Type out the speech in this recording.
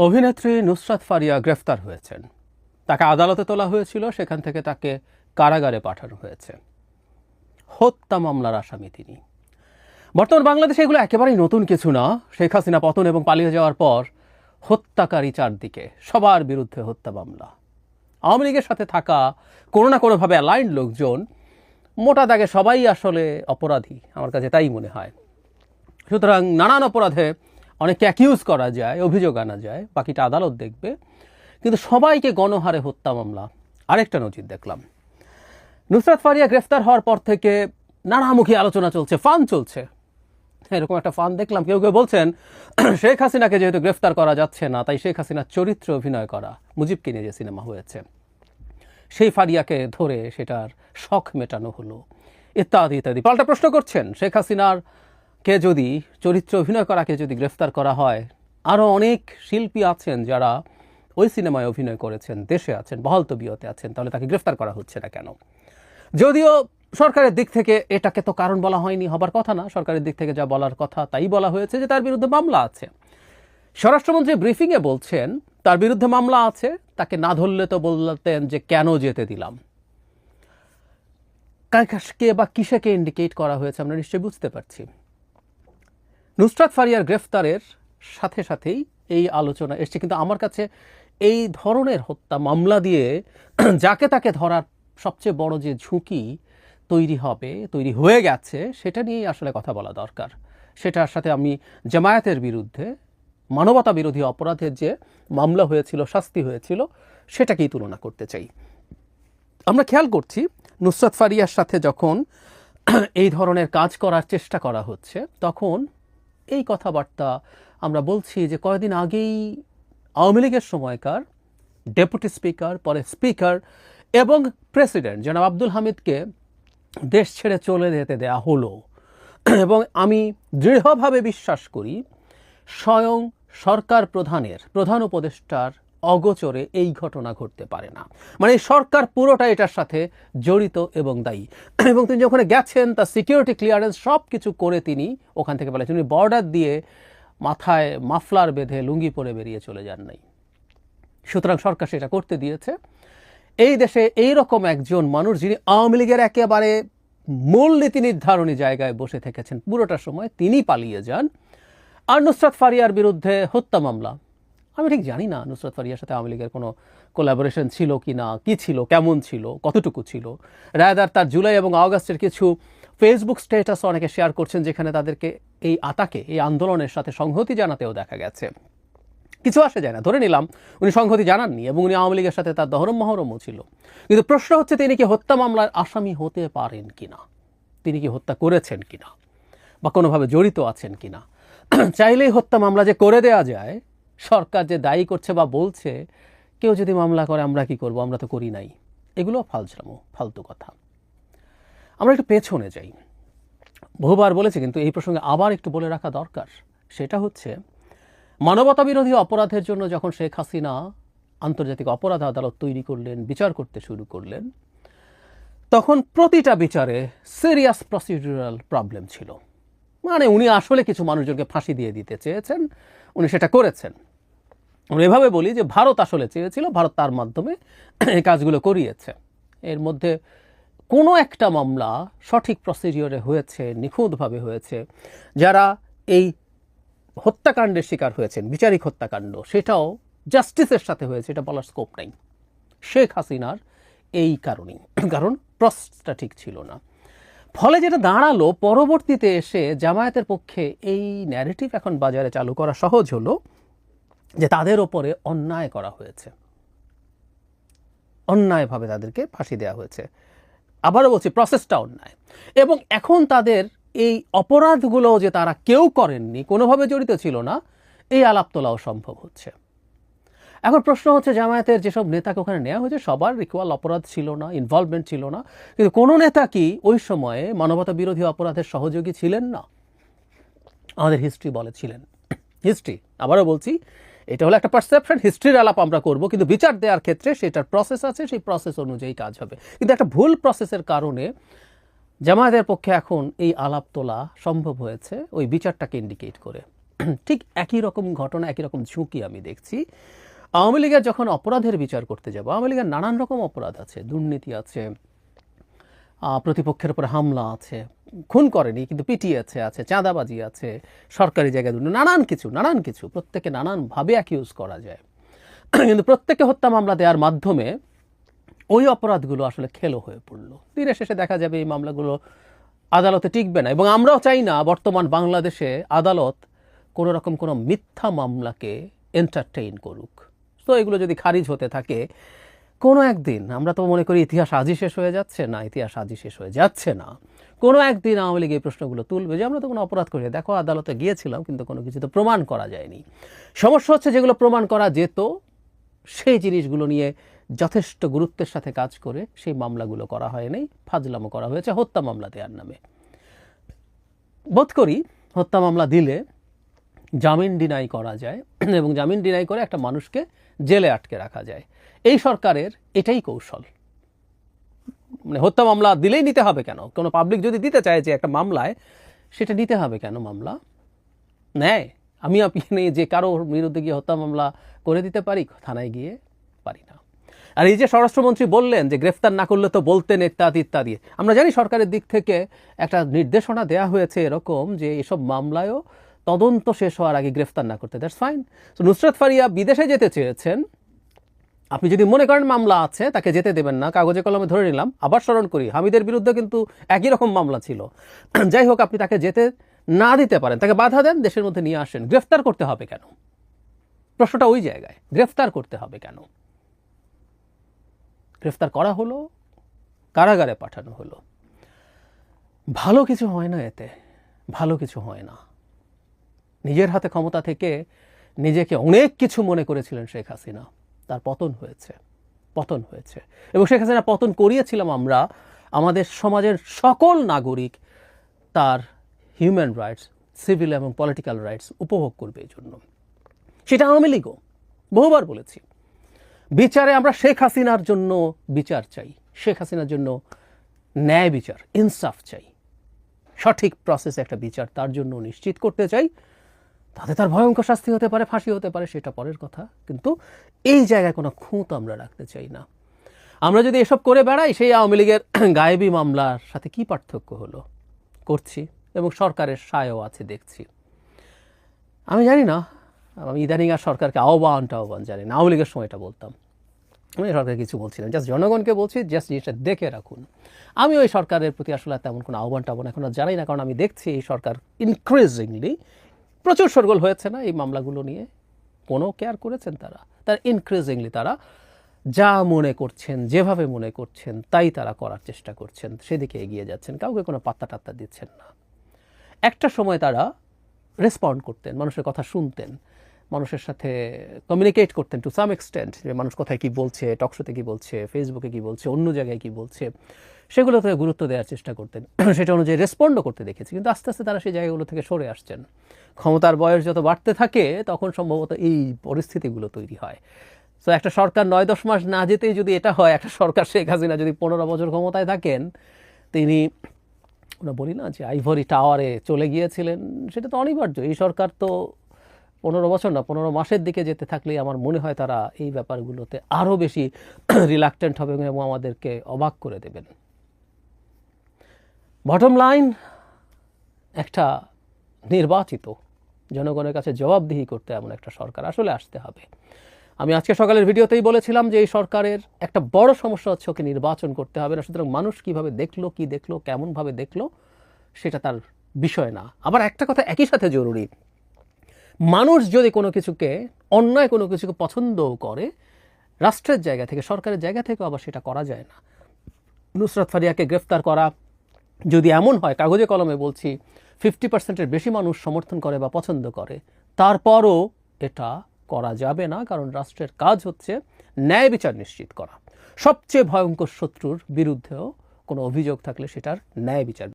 অভিনেত্রী নুসরাত ফারিয়া গ্রেফতার হয়েছেন। তাকে আদালতে তোলা হয়েছিল, সেখান থেকে তাকে কারাগারে পাঠানো হয়েছে। হত্যা মামলার আসামি তিনি। বর্তমান বাংলাদেশে এগুলো একেবারেই নতুন কিছু না। শেখ হাসিনা পতন এবং পালিয়ে যাওয়ার পর হত্যাকারী চারদিকে, সবার বিরুদ্ধে হত্যা মামলা। আওয়ামী লীগের সাথে থাকা কোনো না কোনোভাবে অ্যালাইন্ড লোকজন, মোটা দাগে সবাই আসলে অপরাধী। আমার কাছে তাই মনে হয়। সুতরাং নানান অপরাধে অনেককে অ্যাকিউজ করা যায়, অভিযোগ আনা যায়, বাকিটা আদালত দেখবে। কিন্তু সবাইকে গণহারে হত্যা মামলা। আরেকটা নজির দেখলাম। নুসরাত ফারিয়া গ্রেফতার হওয়ার পর থেকে নানামুখী আলোচনা চলছে, ফান চলছে। এরকম একটা ফান দেখলাম। কেউ কেউ বলছেন, শেখ হাসিনাকে যেহেতু গ্রেফতার করা যাচ্ছে না, তাই শেখ হাসিনার চরিত্র অভিনয় করা মুজিবকে নিয়ে যে সিনেমা হয়েছে। সেই ফারিয়াকে ধরে সেটার শখ মেটানো হলো। ইত্যাদি ইত্যাদি। পাল্টা প্রশ্ন করছেন, শেখ হাসিনার কে যদি চরিত্র অভিনয় করাকে যদি গ্রেফতার করা হয় আরও অনেক শিল্পী আছেন যারা ওই সিনেমায় অভিনয় করেছেন, দেশে আছেন, বহাল তবিয়তে আছেন, তাহলে তাকে গ্রেফতার করা হচ্ছে না কেন? যদিও সরকারের দিক থেকে এটাকে তো কারণ বলা হয়নি, হবার কথা না। সরকারের দিক থেকে যা বলার কথা তাই বলা হয়েছে যে তার বিরুদ্ধে মামলা আছে। স্বরাষ্ট্রমন্ত্রী ব্রিফিংয়ে বলছেন, তার বিরুদ্ধে মামলা আছে, তাকে না ধরলে তো বলতেন যে কেন যেতে দিলাম। কে বা কিসেকে ইন্ডিকেট করা হয়েছে আমরা নিশ্চয়ই বুঝতে পারছি। নুসরাত ফারিয়ার গ্রেফতারের সাথে সাথেই এই আলোচনা এসছে। কিন্তু আমার কাছে এই ধরনের হত্যা মামলা দিয়ে যাকে তাকে ধরার সবচেয়ে বড় যে ঝুঁকি তৈরি হবে, তৈরি হয়ে গেছে, সেটা নিয়েই আসলে কথা বলা দরকার। সেটার সাথে আমি জামায়াতের বিরুদ্ধে, মানবতা বিরোধী অপরাধের যে মামলা হয়েছিল, শাস্তি হয়েছিল, সেটাকেই তুলনা করতে চাই। আমরা খেয়াল করছি, নুসরাত ফারিয়ার সাথে যখন এই ধরনের কাজ করার চেষ্টা করা হচ্ছে, তখন এই কথাবার্তা আমরা বলছি যে কয়েকদিন আগেই আওয়ামী লীগের সময়কার ডেপুটি স্পিকার, পরে স্পিকার এবং প্রেসিডেন্ট জনাব আব্দুল হামিদকে দেশ ছেড়ে চলে যেতে দেয়া হলো। এবং আমি দৃঢ়ভাবে বিশ্বাস করি স্বয়ং সরকার প্রধানের, প্রধান উপদেষ্টার অগোচরে এই ঘটনা ঘটতে পারে না। মানে সরকার পুরোটা এটার সাথে জড়িত এবং দায়ী। এবং তিনি যখন গেছেন, তার সিকিউরিটি ক্লিয়ারেন্স সব কিছু করে তিনি ওখান থেকে বলেছেন উনি বর্ডার দিয়ে মাথায় মাফলার বেঁধে লুঙ্গি পরে বেরিয়ে চলে যান নাই। সুতরাং সরকার সেটা করতে দিয়েছে। এই দেশে এই রকম একজন মানুষ যিনি আওয়ামী লীগের একেবারে মূল নীতি নির্ধারণী জায়গায় বসে থেকেছেন, পুরোটা সময় তিনি পালিয়ে যান। আর নুসরাত ফারিয়ার বিরুদ্ধে হত্যা মামলা। আমি ঠিক জানি না নুসরাত ফারিয়ার সাথে আওয়ামী লীগের কোনো কোলাবোরেশন ছিল কি না, কী ছিল, কেমন ছিল, কতটুকু ছিল। রায়দার তার জুলাই এবং আগস্টের কিছু ফেসবুক স্ট্যাটাস অনেকে শেয়ার করছেন যেখানে তাদেরকে এই আতাকে, এই আন্দোলনের সাথে সংহতি জানাতেও দেখা গেছে। কিছু আসে যায় না, ধরে নিলাম উনি সংহতি জানাননি এবং উনি আওয়ামী লীগের সাথে তার দহরম মহরমও ছিল। কিন্তু প্রশ্ন হচ্ছে তিনি কি হত্যা মামলার আসামি হতে পারেন কিনা তিনি কি হত্যা করেছেন কিনা বা কোনোভাবে জড়িত আছেন কিনা চাইলেই হত্যা মামলা যে করে দেয়া যায় সরকার যে দায়ী করছে বা বলছে, কেউ যদি মামলা করে, আমরা কি করব? আমরা তো করি নাই। এগুলো ফালছামো ফালতু কথা। আমরা একটু পেছনে যাই। বহুবার বলেছি, কিন্তু এই প্রসঙ্গে আবার একটু বলে রাখা দরকার। সেটা হচ্ছে মানবতা বিরোধী অপরাধের জন্য যখন শেখ হাসিনা আন্তর্জাতিক অপরাধ আদালত তৈরি করলেন, বিচার করতে শুরু করলেন, তখন প্রতিটা বিচারে সিরিয়াস প্রসিডিউরাল প্রবলেম ছিল। মানে উনি আসলে কিছু মানুষজনকে ফাঁসি দিয়ে দিতে চেয়েছেন, উনি সেটা করেছেন। আমরা এভাবে বলি যে ভারত আসলে চেয়েছিল, ভারত তার মাধ্যমে এই কাজগুলো করিয়েছে। এর মধ্যে কোনো একটা মামলা সঠিক প্রসিডিওরে হয়েছে, নিখুঁতভাবে হয়েছে, যারা এই হত্যাকাণ্ডের শিকার হয়েছেন, বিচারিক হত্যাকাণ্ড, সেটাও জাস্টিসের সাথে হয়েছে, এটা বলার স্কোপ নাই। শেখ হাসিনার এই কারণেই, কারণ প্রসেসটা ঠিক ছিল না। ফলে যেটা দাঁড়াল, পরবর্তীতে এসে জামায়াতের পক্ষে এই ন্যারেটিভ এখন বাজারে চালু করা সহজ হলো যে তাদের ওপরে অন্যায় করা হয়েছে। অন্যায়ভাবে তাদেরকে ফাঁসি দেওয়া হয়েছে। আবারও বলছি, প্রসেসটা অন্যায়। এবং এখন তাদের এই অপরাধগুলো যে তারা কেউ করেননি, কোনোভাবে জড়িত ছিল না, এই আলাপ তোলাও সম্ভব হচ্ছে। এখন প্রশ্ন হচ্ছে, জামায়াতের যেসব নেতাকে ওখানে নেওয়া হয়েছে, সবার ইকুয়াল অপরাধ ছিল না ইনভলভমেন্ট ছিল না। কিন্তু কোনো নেতা কি ওই সময়ে মানবতা বিরোধী অপরাধের সহযোগী ছিলেন না? আমাদের হিস্ট্রি বলে ছিলেন। হিস্ট্রি আবারও বলছি এটা হলো একটা পারসেপশন হিস্ট্রির আলাপ আমরা করব, কিন্তু বিচার দেওয়ার ক্ষেত্রে সেটার প্রসেস আছে, সেই প্রসেস অনুযায়ী কাজ হবে। কিন্তু একটা ভুল প্রসেসের কারণে জামায়াতের পক্ষে এখন এই আলাপ তোলা সম্ভব হয়েছে, ওই বিচারটাকে ইন্ডিকেট করে। ঠিক একই রকম ঘটনা, একই রকম ঝুঁকি আমি দেখছি। আওয়ামী লীগের যখন অপরাধের বিচার করতে যাব, আওয়ামী লীগের নানান রকম অপরাধ আছে, দুর্নীতি আছে প্রতিপক্ষের উপর হামলা আছে খুন করেনি, কিন্তু পিটিয়েছে আছে, চাঁদাবাজি আছে, সরকারি জায়গায় নানান কিছু নানান কিছু, প্রত্যেকে নানানভাবে অ্যাকিউজ করা যায়। কিন্তু প্রত্যেকে হত্যা মামলা দেওয়ার মাধ্যমে ওই অপরাধগুলো আসলে খেলো হয়ে পড়ল। দিনের শেষে দেখা যাবে এই মামলাগুলো আদালতে টিকবে না, এবং আমরাও চাই না বর্তমান বাংলাদেশে আদালত কোনো রকম কোনো মিথ্যা মামলাকে এন্টারটেইন করুক। তো এগুলো যদি খারিজ হতে থাকে, কোনো একদিন, আমরা তো মনে করি ইতিহাস আজই শেষ হয়ে যাচ্ছে না, ইতিহাস আজই শেষ হয়ে যাচ্ছে না। কোনো একদিন আওয়ামী লীগ এই প্রশ্নগুলো তুলবে যে আমরা তো কোনো অপরাধ করি দেখো, আদালতে গিয়েছিলাম, কিন্তু কোনো কিছু তো প্রমাণ করা যায়নি। সমস্যা হচ্ছে যেগুলো প্রমাণ করা যেত, সেই জিনিসগুলো নিয়ে যথেষ্ট গুরুত্বের সাথে কাজ করে সেই মামলাগুলো করা হয়নি, ফাজলামো করা হয়েছে, হত্যা মামলা দেওয়ার নামে। বোধ করি হত্যা মামলা দিলে জামিন ডিনাই করা যায়, এবং জামিন ডিনাই করে একটা মানুষকে জেলে আটকে রাখা যায়। এই সরকারের এটাই কৌশল। মানে হত্যা মামলা দিলেই নিতে হবে কেন? কোনো পাবলিক যদি দিতে চায় যে একটা মামলায়, সেটা নিতে হবে কেন মামলা? নেয় আমি আপনি যে কারও বিরুদ্ধে গিয়ে হত্যা মামলা করে দিতে পারি, থানায় গিয়ে পারি না। আর এই যে স্বরাষ্ট্রমন্ত্রী বললেন যে গ্রেফতার না করলে তো বলতেন ইত্যাদি ইত্যাদি। আমরা জানি সরকারের দিক থেকে একটা নির্দেশনা দেয়া হয়েছে এরকম যে এসব মামলায়ও তদন্ত শেষ হওয়ার আগে গ্রেফতার না করতে। দ্যাটস ফাইন তো নুসরাত ফারিয়া বিদেশে যেতে চেয়েছেন। আপনি যদি মনে করেন মামলা আছে, তাকে যেতে দেবেন না, কাগজে কলমে ধরে নিলাম, আবার স্মরণ করি, হামিদের বিরুদ্ধে কিন্তু একই রকম মামলা ছিল। যাই হোক, আপনি তাকে যেতে না দিতে পারেন, তাকে বাধা দেন, দেশের মধ্যে নিয়ে আসেন। গ্রেফতার করতে হবে কেন? প্রশ্নটা ওই জায়গায়, গ্রেফতার করতে হবে কেন? গ্রেফতার করা হলো, কারাগারে পাঠানো হলো। ভালো কিছু হয় না এতে, ভালো কিছু হয় না। নিজের হাতে ক্ষমতা থেকে নিজেকে অনেক কিছু মনে করেছিলেন শেখ হাসিনা। তার পতন হয়েছে পতন হয়েছে। এবং শেখ হাসিনা পতন করিয়েছিলাম আমরা আমাদের সমাজের সকল নাগরিক তার হিউম্যান রাইটস সিভিল এবং পলিটিক্যাল রাইটস উপভোগ করবে এই জন্য। সেটা আওয়ামী লীগও বহুবার বলেছি। বিচারে আমরা শেখ হাসিনার জন্য বিচার চাই, শেখ হাসিনার জন্য ন্যায় বিচার, ইনসাফ চাই। সঠিক প্রসেসে একটা বিচার তার জন্য নিশ্চিত করতে চাই। তাতে তার ভয়ঙ্কর শাস্তি হতে পারে, ফাঁসি হতে পারে, সেটা পরের কথা। কিন্তু এই জায়গায় কোনো খুঁত আমরা রাখতে চাই না। আমরা যদি এসব করে বেড়াই, সেই আওয়ামী লীগের গায়েবী মামলার সাথে কি পার্থক্য হলো? করছি এবং সরকারের সায়ও আছে, দেখছি। আমি জানি না। আমি ইদানিং আর সরকারকে আহ্বান টাহ্বান জানি না। আওয়ামী লীগের সময়টা বলতাম। আমি সরকার কিছু বলছিলাম জাস্ট জনগণকে বলছি, জাস্ট জিনিসটা দেখে রাখুন। আমি ওই সরকারের প্রতি আসলে তেমন কোনো আহ্বান টাহ্বান এখন আর জানাই না, কারণ আমি দেখছি এই সরকার ইনক্রিজিংলি প্রচুর সরগোল হয়েছে না এই মামলাগুলো নিয়ে? কোনো কেয়ার করেছেন তারা? তার ইনক্রিজিংলি তারা যা মনে করছেন, যেভাবে মনে করছেন, তাই তারা করার চেষ্টা করছেন। সেদিকে এগিয়ে যাচ্ছেন, কাউকে কোনো পাত্তা টাত্তা দিচ্ছেন না। একটা সময় তারা রেসপন্ড করতেন, মানুষের কথা শুনতেন, মানুষের সাথে কমিউনিকেট করতেন টু সাম এক্সটেন্ট যে মানুষ কোথায় কী বলছে টকশোতে কী বলছে ফেসবুকে কী বলছে, অন্য জায়গায় কী বলছে। সেগুলোতে গুরুত্ব দেওয়ার চেষ্টা করতেন। সেটা অনুযায়ী রেসপন্ডও করতে দেখেছি। কিন্তু আস্তে আস্তে তারা সেই জায়গাগুলো থেকে সরে আসছেন। ক্ষমতার বয়স যত বাড়তে থাকে, তখন সম্ভবত এই পরিস্থিতিগুলো তৈরি হয়। তো একটা সরকার নয় দশ মাস না যেতেই যদি এটা হয়, একটা সরকার শেখ হাসিনা যদি পনেরো বছর ক্ষমতায় থাকেন, তিনি, আমরা বলি না যে আইভরি টাওয়ারে চলে গিয়েছিলেন, সেটা তো অনিবার্য। এই সরকার তো পনেরো বছর না, পনেরো মাসের দিকে যেতে থাকলেই আমার মনে হয় তারা এই ব্যাপারগুলোতে আরও বেশি রিলাক্টেন্ট হবে এবং আমাদেরকে অবাক করে দেবেন। বটম লাইন একটা নির্বাচিত জনগণের কাছে জবাবদিহি করতে এমন একটা সরকার আসলে আসতে হবে। আমি আজকে সকালের ভিডিওতেই বলেছিলাম যে এই সরকারের একটা বড় সমস্যা হচ্ছে ওকে নির্বাচন করতে হবে না, সুতরাং মানুষ কীভাবে দেখল, কি দেখল, কেমনভাবে দেখল, সেটা তার বিষয় না। আবার একটা কথা একই সাথে জরুরি, মানুষ যদি কোনো কিছুকে, অন্যায় কোনো কিছুকে পছন্দও করে, রাষ্ট্রের জায়গা থেকে, সরকারের জায়গা থেকেও আবার সেটা করা যায় না। নুসরাত ফারিয়াকে গ্রেফতার করা যদি এমন হয়, কাগজে কলমে বলছি ফিফটি পার্সেন্টের বেশি মানুষ সমর্থন করে বা পছন্দ করে, তারপরও এটা করা যাবে না, কারণ রাষ্ট্রের কাজ হচ্ছে ন্যায় বিচার নিশ্চিত করা। সবচেয়ে ভয়ঙ্কর শত্রুর বিরুদ্ধেও কোনো অভিযোগ থাকলে সেটার ন্যায় বিচার